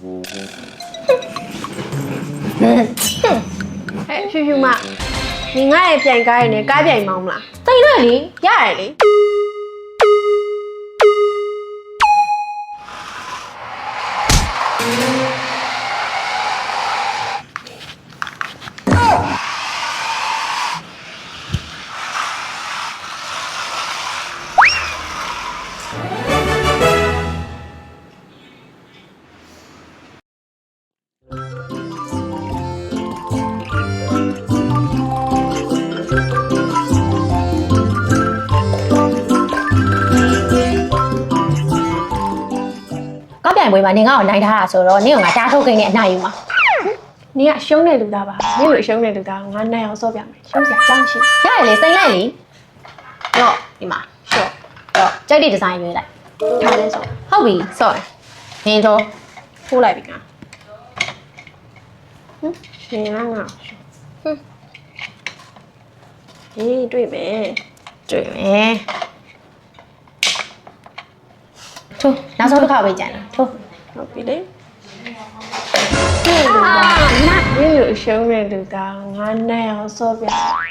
ဟဲ့ဖြူဖြူမဒီငါ့ရဲ့ပြိုင်ကားရနေကားပြိုင်မောင်းမလားတိတ်လိုက်လေရတယ်လေ ကောက်ပြိုင်ပွဲမှာနင်ကတော့နိုင်ထားတာဆိုတော့နင်ကငါတားထုတ်ကိန်းနဲ့အနိုင်ယူမှာနင်ကရှုံးတဲ့လူသားပါနင်လိုရှုံးတဲ့လူသားကိုငါနိုင်အောင်ဆော့ပြမယ်ရှုံးစရာအကြောင်းရှိရတယ်လေစိတ်လိုက်လေတော့ဒီမှာရှော့တော့ကြိုက်တဲ့ဒီဇိုင်းရွေးလိုက်ထားလဲဆော့ဟုတ်ပြီဆော့ရနင်တော့ထိုးလိုက်ပြီငါဟင်ရှင်လားငါရှော့ဟင်ဟေးတွေ့မယ်တွေ့မယ် ထိုးနောက်ဆုံးတစ်ခါပဲကြံတယ်ထိုးဟုတ်ပြီလေအာငါနင်လိုရှုံးတဲ့လူသားကိုငါနိုင်အောင်ဆော့ပြမယ်